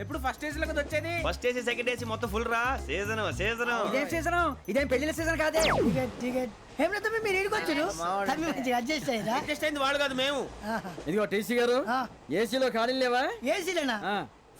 ఎప్పుడు ఫస్ట్ ఏజ్లో వచ్చేది? ఫస్ట్ ఏసీ సెకండ్ ఏసీ మొత్తం ఫుల్ రా. సీజన్ సీజన్ ఇదేం సీజన్ ఇదేం పెళ్ళిన సీజన్ కాదే? టికెట్ టికెట్ ఏమిటో మీరు ఏడుకొచ్చారు అడ్జస్ట్ అయ్యారా? అడ్జస్ట్ అయింది వాళ్ళు కాదు మేము. ఇదిగో టీసీ గారు. ఏసీలో ఖాళీ లేవా? ఏసీలేనా? ఆ.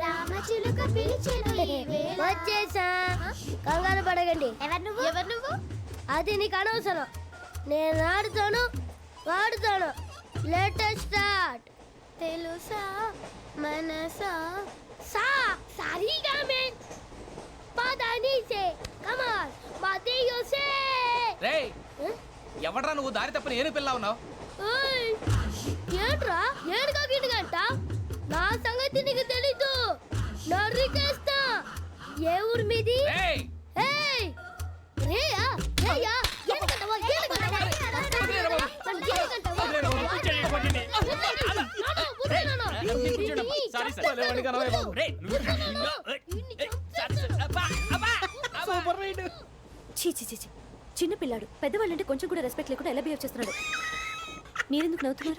రామచిలుక పిలిచెను వచ్చేసా. కంగారు పడకండి. ఎవరు నువ్వు? ఎవరు నువ్వు? అది నీకు అనవసరం. నేను ఆడుతాను వాడుతాను. లేటెస్ట్ స్టార్ట్ తెలుసా? మనసా? సా సరిగా మెన్ పదని సే కమాన్ మదియో సే రే ఎవడ్రా నువ్వు దారి తప్పని ఏను పిల్ల ఉన్నావు ఏంట్రా ఏడుగా గిడుగంట నా సంగతి నీకు తెలీదు నరికేస్తా ఏ ఊరు మీది ఏయ్ రేయా రేయా చీ చీ. చిన్న పిల్లాడు పెద్దవాళ్ళంటే కొంచెం కూడా రెస్పెక్ట్ లేకుండా ఎలా బిహేవ్ చేస్తున్నాడు మీరెందుకు నవ్వుతున్నారు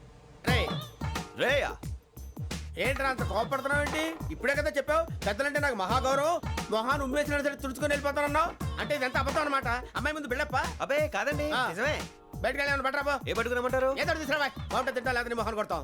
రేయ్, ఏంట్రా అంత కోపడుతున్నావు ఏంటి? ఇప్పుడే కదా చెప్పావు? పెద్దలంటే నాకు మహాగౌరవం. మొహాన్ని ఉమ్మేసిన సరే తుడుచుకొని వెళ్ళిపోతానన్నావు. అంటే ఇదంతా అబద్ధం అనమాట అమ్మాయి ముందు బిళ్ళప్ప. అబే కాదండి. నిజమే. బయటకు వెళ్ళాను బట్రా బా ఏ పట్టుకురమ్మంటారు ఏదో తీసుకురా బాగుంటుంది తింటా లేదా నీ మొహాన్ని కొడతాం.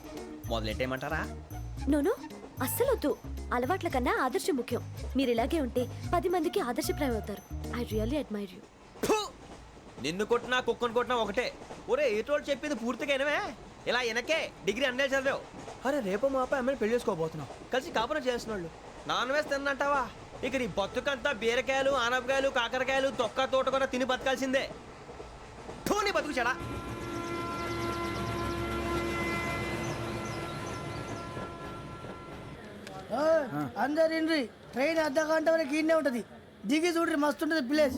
మొదలెట్టేయమంటారా? నోను అస్సలు వద్దు అలవాట్ల కన్నా ఆదర్శం ముఖ్యం. మీరు ఇలాగే ఉంటే పది మందికి ఆదర్శప్రాయం అవుతారు ఐ రియల్లీ అడ్మైర్ యూ! నిన్ను కొట్టినా కుక్కను కొట్టినా ఒకటే. ఒరే ఏటోళ్ళు చెప్పింది పూర్తిగా వినవే ఇలా వెనకే డిగ్రీ అన్నే చదివావు. అరే రేపు మా అబ్బాయి అమ్మని పెళ్ళి చేసుకోబోతున్నావు కలిసి కాపురం చేసిన వాళ్ళు నాన్ వేసి తిన్నంటావా? ఇక నీ బతుకంతా బీరకాయలు ఆనపకాయలు కాకరకాయలు తొక్క తోట కూడా తిని బతకాల్సిందే. థూ, నీ బతుకు చెడా. అందరు ఇండ్రి ట్రైన్ అర్ధ గంట వరకు ఇన్నే ఉంటది. దిగి చూడ్రి మస్తు ఉంటది ప్లేస్.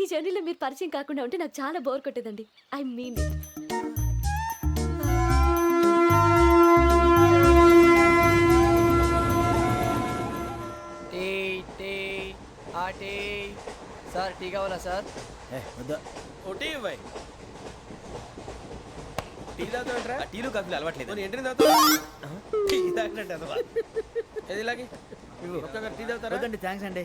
ఈ జర్నీలో మీరు పరిచయం కాకుండా ఉంటే నాకు చాలా bore కొట్టేదండి. I mean it. Tea tea ఆ టీ. సార్ టీ కావాలా సార్? ఇవ్వాయి టీ తాగుతాంట్రా టీలు కాఫీలు అలవాట్లేదు నేను ఎంట్రీ తాగుతా టీ తాగినట్టు అదవా. ఏది ఇలాగే? ఒక్కొక్కరు టీ తాగుతారా? థ్యాంక్స్ అండి.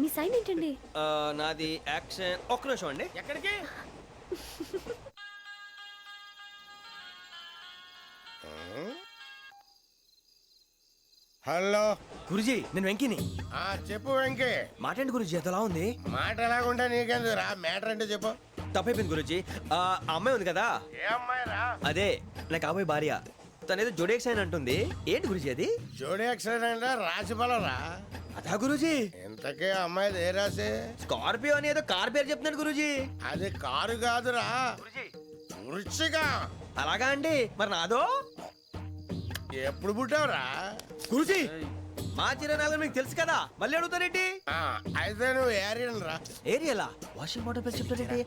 మీ సైన్ ఏంటండి? ఆ, నాది యాక్షన్. ఒక్క నిమిషం అండి. ఎక్కడికి? హలో. గురుజీ నేను వెంకిని. ఆ చెప్పు వెంకీ. మాటండి గురుజీ? ఎంతలా ఉంది? మాట ఎలాగుంటా నీకెందుకు రా? మ్యాటర్ అంటే చెప్పు. తప్పైపోయింది గురుజీ. ఆ అమ్మాయి ఉంది కదా? ఏ అమ్మాయి రా అదే నా కాబోయే భార్య. తనేదో జోడేక్స్ అని అంటుంది. ఏంటి గురుజీ అది? జోడి యాక్సిడెంట్ రాసి రా అదా గురుజీ. ఇంతకే అమ్మాయిది ఏ రాసి స్కార్పియో అని ఏదో కార్ పేరు చెప్తున్నాడు గురుజీ. అది కారు కాదురా. వృచ్చిక. అలాగా అండి. మరి నాదో? ఎప్పుడు పుట్టావురా? గురుజీ మా చిరనాలు మీకు తెలుసు కదా. మళ్ళీ అడుగుతారేంటి? ఆ, అయితే నువ్వు ఏరియన్ రా ఏరియాలా? వాషింగ్ వాటర్ పేరు చెప్తారేంటి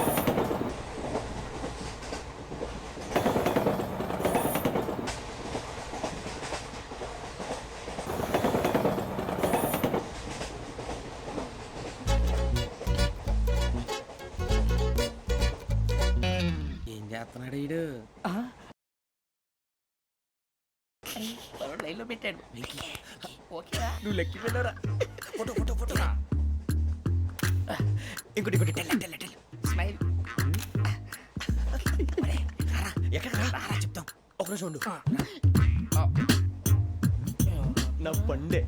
పెట్టాడు. నువ్వు లెక్కి పెట్టారా ఫోటో ఫోటో ఫోటో. ఇంకోటి ఇంకోటి. Tell tell tell. స్మైల్. ఎక్కడ చెప్తాం. ఒక ఉండు. నా పండే.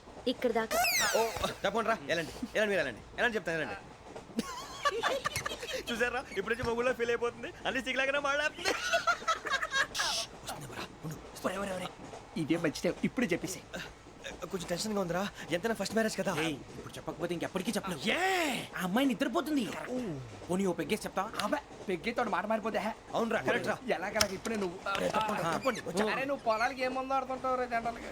ఇక్కడ దాకా. ఓ తప్పకుండా రా వెళ్ళండి వెళ్ళండి మీరు వెళ్ళండి వెళ్ళండి చెప్తాను వెళ్ళండి. చూసారా ఇప్పుడు నుంచి మొగుల్లో ఫీల్ అయిపోతుంది. అన్ని సిగ్లాగానే మాట్లాడుతుంది. ఇదే మంచి టైం ఇప్పుడు చెప్పేసి. కొంచెం టెన్షన్గా ఉందిరా ఎంతైనా ఫస్ట్ మ్యారేజ్ కదా. ఇప్పుడు చెప్పకపోతే ఇంకెప్పటికీ చెప్పను ఆ అమ్మాయి నిద్రపోతుంది. పోనీ ఓ పెగ్గేసి చెప్తా అబ్బా పెగ్గేతో మాట మారిపోతే అవునురా కరెక్ట్ రా. ఎలాగలా ఇప్పుడే నువ్వు. అరే నువ్వు పొలాలకి ఏముందో ఆడుతుంటావు రే జనరల్గా?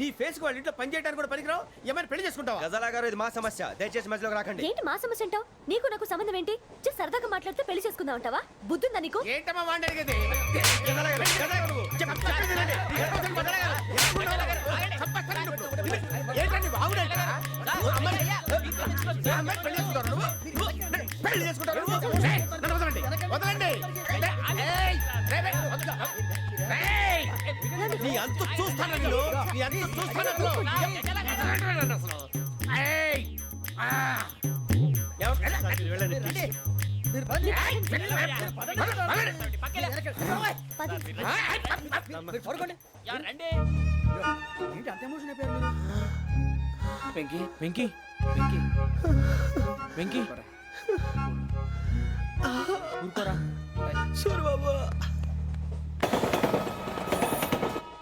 నీ ఫేస్ వాళ్ళ ఇంట్లో పని చేయడానికి కూడా పనికిరావు. ఏమైనా పెళ్ళి చేసుకుంటావా? గజాలా గారు ఇది మా సమస్య. దయచేసి మధ్యలోకి రాకండి. ఏంటి మా సమస్య అంటావు? నీకు నాకు సంబంధం ఏంటి? జస్ట్ సరదాగా మాట్లాడితే పెళ్ళి చేసుకుందాం అంటావా? బుద్ధుందా నీకు? ఏంటమ్మా వాడి అడిగేది గజాలా గారు, గజాలా గారు, చెప్ప- చెప్పేది వినండి. ఏంటండి బాగుండేట పెళ్ళి చేసుకుంటారు నువ్వు పెళ్ళి చేసుకుంటారు నువ్వు ఏయ్, నన్ను వదలండి వదలండి ఏయ్, రేయ్, రేయ్, వదలు. రేయ్, నీ అంతు చూస్తాను నేను? నీ అంతు చూస్తాను అసలు. వదలండి నన్ను అసలు. ఏయ్, ఆ.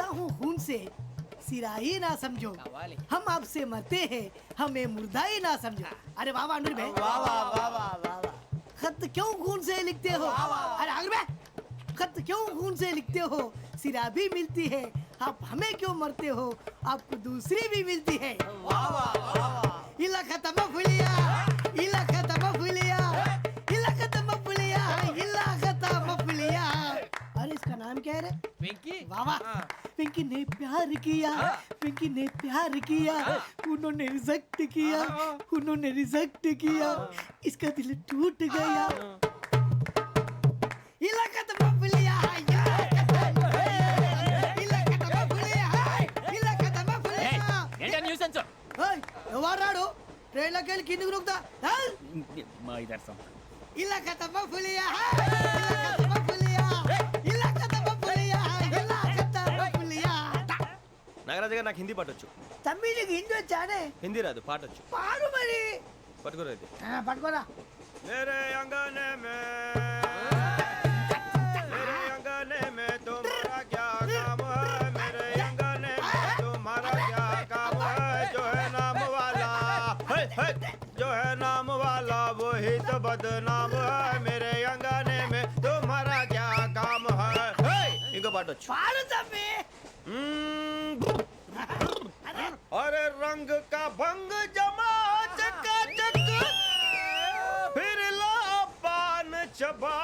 लिखता हूँ खून से। सिरा ही ना समझो। हम आपसे मरते हैं हमें मुर्दा ही ना समझो। अरे वाह वाह भाई वाह वाह वाह वाह वाह खत क्यों खून से लिखते हो? अरे अनुर भाई खत क्यों खून से लिखते हो? सिरा भी मिलती है आप हमें क्यों मरते हो? आपको दूसरी भी मिलती है। वाह वाह वाह इला खत्म फुलिया इसका नाम क्या है रे వెంకీ वाह वाह पिंकी ने प्यार किया पिंकी ने प्यार किया उन्होंने रिजेक्ट किया उन्होंने रिजेक्ट किया इसका दिल टूट गया इलाका तो बबलिया इलाका तो बबलिया इलाका तो बबलिया ఏంటా న్యూసెన్స్ ఓయ్ ఎవరు రాడు ట్రైన్లోకి వెళ్ళి కిందికి నొక్కుతా మా ఇదర్శం ఇలాకా నాగరాజు గారు నాకు హిందీ పాటొచ్చు తమ్మి నీకు హిందీ వచ్చానే హిందీ రాదు పాటొచ్చు పాడు మరి పట్టుకోరు అయితే ఆ, పట్టుకోరా मेरे अंगने में मेरे अंगने में तुम्हारा क्या काम है मेरे अंगने में तुम्हारा क्या काम है जो है नाम वाला है, है, जो है नाम वाला वही तो बदनाम है मेरे अंगने में तुम्हारा क्या काम है है, इनको बाटो పాడు తమ్మి अरे रंग का भंग जमा चकाचक, फिर ला पान चबा।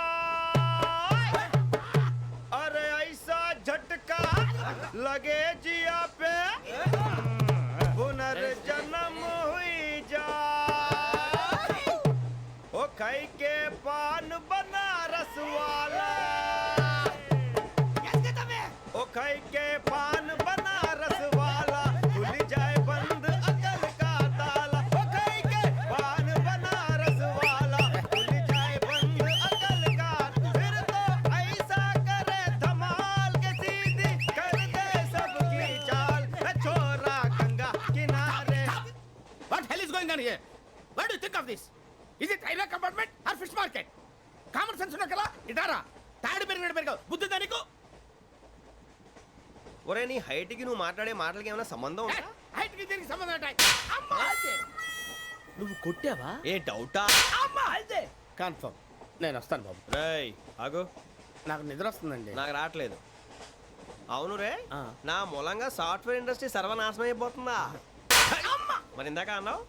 अरे ऐसा झटका लगे जिया पे ఇటారా తాడు పెరిగినట్టు పెరగవు. బుద్ధి దానికి ఒరే నీ హైట్కి నువ్వు మాట్లాడే మాటలకి ఏమైనా సంబంధం ఉందా? హైట్కి దీనికి సంబంధం ఉంటాయి అమ్మా! నువ్వు కొట్టావా? ఏ డౌటా? అమ్మా! అయితే కన్ఫర్మ్. నేను వస్తాను బాబు. రేయ్ ఆగు. నాకు నిద్ర వస్తుందండి. నాకు రావట్లేదు. అవును రే ఆ. నా మూలంగా సాఫ్ట్వేర్ ఇండస్ట్రీ సర్వనాశనం అయిపోతుందా? మరి ఇందాక అన్నావు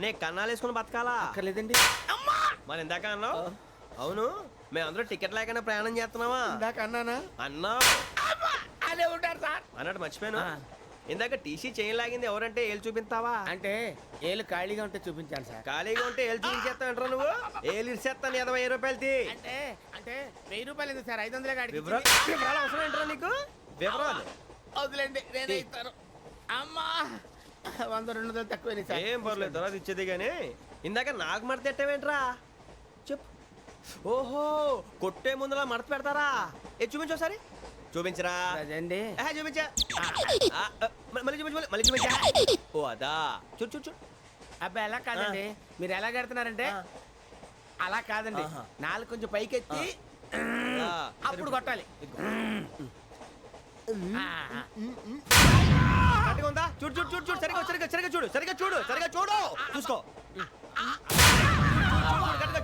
నే కన్నాలు వేసుకుని బతకాలా? అక్కర్లేదండి. మరి ఇందాక అన్నావు అవును మేమందరూ టికెట్ లేకుండా ప్రయాణం చేస్తున్నావా ఇందాక అన్నానా? అన్నావు అదే ఉంటారు సార్. అన్నట్టు మర్చిపోయాను. ఇందాక టీసీ చేయి లాగింది ఎవరంటే ఏళ్ళు చూపిస్తావా? అంటే ఏళ్ళు ఖాళీగా ఉంటే చూపించాను సార్. ఖాళీగా ఉంటే ఏళ్ళు చూపించేస్తావు నువ్వు? ఏళ్ళు ఇచ్చేస్తాను ఇరవై ఐదు రూపాయలు అంటే అంటే వెయ్యి రూపాయలు ఎందుకు సార్? ఐదు వందలే కాడికి వివరాలు వివరాలు అవసరం ఏంటరా నీకు? వివరాలు. వదిలేండి నేనే ఇస్తాను. అమ్మా! వంద రెండు వందలు తక్కువ ఏం పర్లేదు తర్వాత ఇచ్చేది కానీ ఇందాక నాకు మడత ఎట్టవేంట్రా? ఓహో కొట్టే ముందులా మడత పెడతారా? ఏ చూపించు ఒకసారి. చూపించరా? అదండి చూపించా. ఆ, ఆ, మ- మళ్ళీ చూపించు మళ్ళీ- మళ్ళీ చూపించా. ఓ అదా. చూడు చూడు చూడు. అబ్బాయి ఎలా కాదండి? మీరు ఎలా కడుతున్నారంటే ఆ. అలా కాదండి. ఆహా. నాలుగు కొంచెం పైకెత్తి ఆ, అప్పుడు కొట్టాలి. ఆ, ఆ. కరెక్ట్గా ఉందా? చూడు చూడు చూడు చూడు. సరిగా సరిగా సరిగా చూడు. సరిగా చూడు సరిగా చూడు. చూసుకో.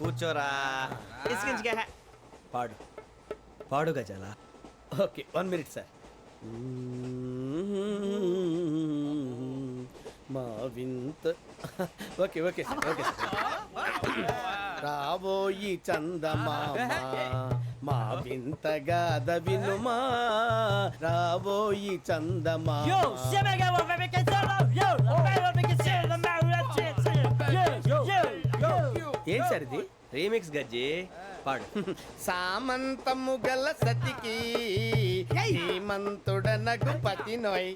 కూర్చోరా. పాడు. పాడు గజాల. Okay one minute sir. మా వింత. ఓకే ఓకే సార్ ఓకే రాబోయి చందమామ మా వింతగా వినుమా. రాబోయి చందమామ ఏం సార్ ఇది రీమిక్స్ గజ్జి. పాడు. సామంతము గల సతికి హేమంతుడనగు పతి నోయ్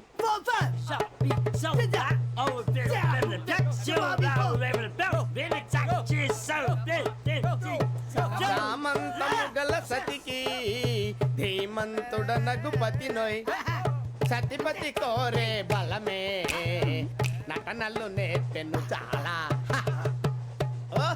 సామంతము గల సతికి ధీమంతుడనగు పతి నోయ్ సతిపతి కోరే బలమే. నటనలు నేర్పెను చాలా.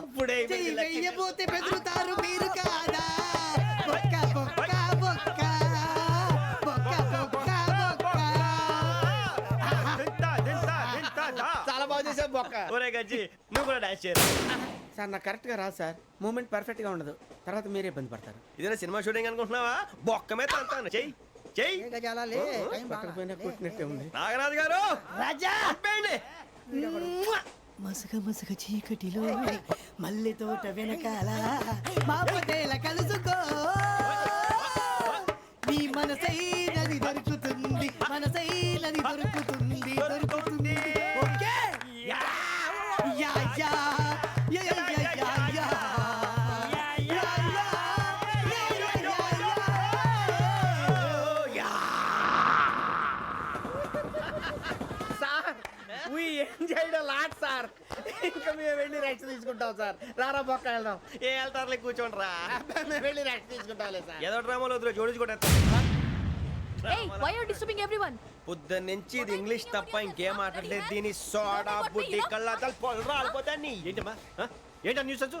అప్పుడే చెయ్యి వెయ్యబోతే బెదురుతారు మీరు కాదా? బొక్క బొక్క బొక్క బొక్క బొక్క బొక్క. దింతా, దింతా, దింతా, దా. చాలా బాగా చేసావు బొక్క. ఒరే గజ్జి నువ్వు కూడా డాన్స్ చేయరా? సార్ నాకు కరెక్ట్గా రాదు సార్. మూమెంట్ పర్ఫెక్ట్గా ఉండదు. తర్వాత మీరే ఇబ్బంది పడతారు. ఇదేనా సినిమా షూటింగ్ అనుకుంటున్నావా? బొక్క మీద అంటాను. చెయ్యి చెయ్యి. ఏ గజాలాలే టైం పక్కన పోయినా కొట్టినట్టే ఉంది. నాగరాజు గారు! రాజా! మసగ మసగ చీకటిలో మల్లె తోట వెనకాల మాపదేల కలుసుకో మీ మనసైనది దొరుకుతుంది మనసైనది దొరుకుతుంది దొరుకుతుంది Ha ha ha! We enjoyed lot sir ఇంకా మేము వెళ్ళి రెస్ట్ తీసుకుంటాం సార్ రారా బొక్క వెళ్దాం. ఏ వెళ్తారులే కూర్చోండి రా. మేము వెళ్ళి రెస్ట్ తీసుకుంటాంలే సార్ ఏదో డ్రామాలో వద్దు జోడించుకుంటా ఏయ్ వై ఆర్ డిస్టర్బింగ్ ఎవ్రీవన్ పొద్దున్న నుంచి ఇది ఇంగ్లీష్ తప్ప ఇంకేం మాట్లాడలేదు. దీని సోడా బుడ్డి కళ్ళ పొలరా అల్పోతా నీ ఏంటమ్మా? ఏంటా న్యూస్ వచ్చు?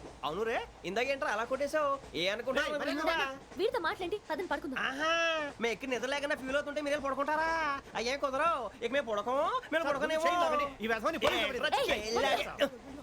అవును రే ఇందాకేంట్రా అలా కొట్టేశావు? ఏ అనుకుంటున్నావు? వీరితో మాట్లాడి అతను పడుకుందాం. ఆహా మేము ఎక్కి నిద్ర లేకుండా ఫీల్ అవుతుంటే మీరు పడుకుంటారా? అయ్యేం కుదరవు. ఇక మేము పడకం మేము పడకనేమో.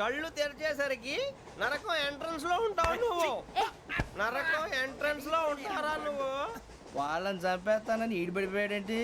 కళ్ళు తెరిచేసరికి నరకం ఎంట్రన్స్లో ఉంటావు నువ్వు. నరకం ఎంట్రన్స్లో ఉంటారా నువ్వు? వాళ్ళని చంపేస్తానని ఈడిపడిపోయాడేంటి